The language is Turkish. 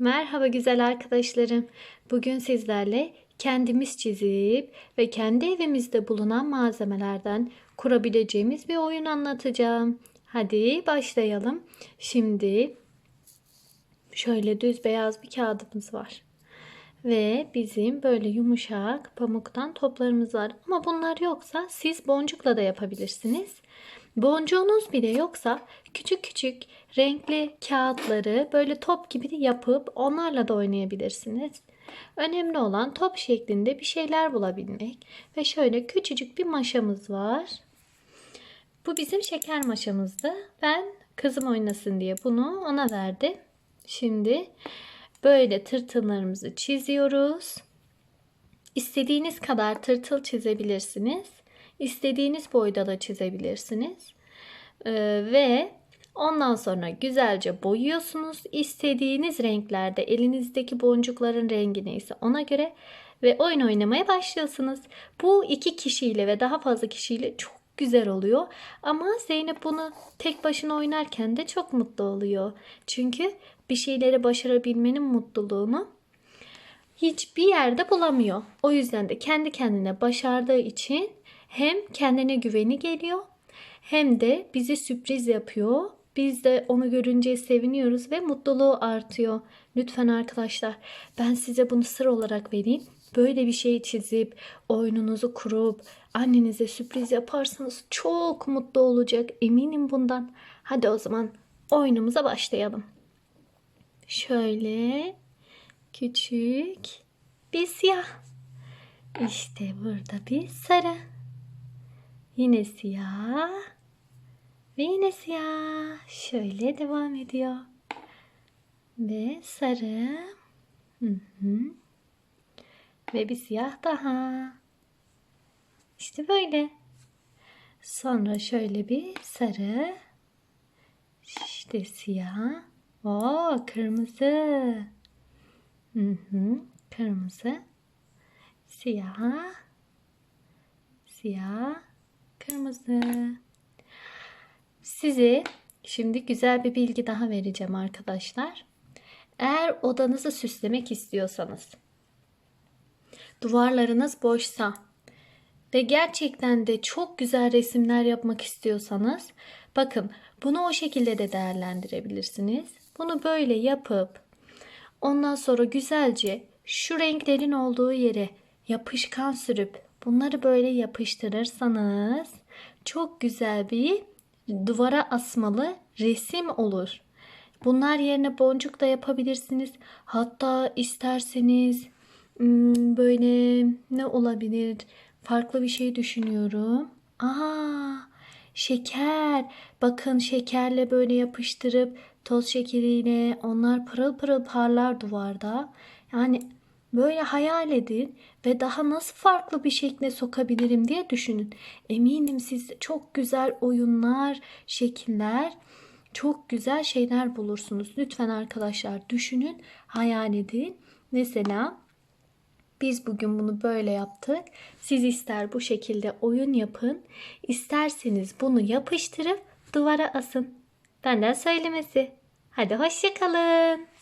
Merhaba güzel arkadaşlarım. Bugün sizlerle kendimiz çizip ve kendi evimizde bulunan malzemelerden kurabileceğimiz bir oyun anlatacağım. Hadi başlayalım. Şimdi şöyle düz beyaz bir kağıdımız var. Ve bizim böyle yumuşak pamuktan toplarımız var. Ama bunlar yoksa siz boncukla da yapabilirsiniz. Boncuğunuz bile yoksa küçük küçük renkli kağıtları böyle top gibi de yapıp onlarla da oynayabilirsiniz. Önemli olan top şeklinde bir şeyler bulabilmek. Ve şöyle küçücük bir maşamız var. Bu bizim şeker maşamızdı. Ben kızım oynasın diye bunu ona verdim. Şimdi böyle tırtıllarımızı çiziyoruz. İstediğiniz kadar tırtıl çizebilirsiniz. İstediğiniz boyda da çizebilirsiniz. Ee, ve ondan sonra güzelce boyuyorsunuz. İstediğiniz renklerde elinizdeki boncukların rengi neyse ona göre ve oyun oynamaya başlıyorsunuz. Bu iki kişiyle ve daha fazla kişiyle çok güzel oluyor. Ama Zeynep bunu tek başına oynarken de çok mutlu oluyor. Çünkü bir şeyleri başarabilmenin mutluluğunu hiçbir yerde bulamıyor. O yüzden de kendi kendine başardığı için hem kendine güveni geliyor hem de bize sürpriz yapıyor. Biz de onu görünce seviniyoruz ve mutluluğu artıyor. Lütfen arkadaşlar ben size bunu sır olarak vereyim. Böyle bir şey çizip oyununuzu kurup annenize sürpriz yaparsanız çok mutlu olacak. Eminim bundan. Hadi o zaman oyunumuza başlayalım. Şöyle küçük bir siyah. İşte burada bir sarı. Yine siyah. Ve yine siyah. Şöyle devam ediyor. Ve sarı. Hı hı. Ve bir siyah daha. İşte böyle. Sonra şöyle bir sarı. İşte siyah. Oo, kırmızı. Hı hı. Kırmızı. Siyah. Siyah. Kırmızı. Size şimdi güzel bir bilgi daha vereceğim arkadaşlar. Eğer odanızı süslemek istiyorsanız, duvarlarınız boşsa ve gerçekten de çok güzel resimler yapmak istiyorsanız, bakın bunu o şekilde de değerlendirebilirsiniz. Bunu böyle yapıp ondan sonra güzelce şu renklerin olduğu yere yapışkan sürüp bunları böyle yapıştırırsanız çok güzel bir duvara asmalı resim olur. Bunlar yerine boncuk da yapabilirsiniz. Hatta isterseniz hmm, böyle ne olabilir? Farklı bir şey düşünüyorum. Aa, şeker. Bakın şekerle böyle yapıştırıp toz şekeriyle onlar pırıl pırıl parlar duvarda. Yani Böyle hayal edin ve daha nasıl farklı bir şekle sokabilirim diye düşünün. Eminim siz çok güzel oyunlar, şekiller, çok güzel şeyler bulursunuz. Lütfen arkadaşlar düşünün, hayal edin. Mesela biz bugün bunu böyle yaptık. Siz ister bu şekilde oyun yapın, isterseniz bunu yapıştırıp duvara asın. Benden söylemesi. Hadi hoşçakalın.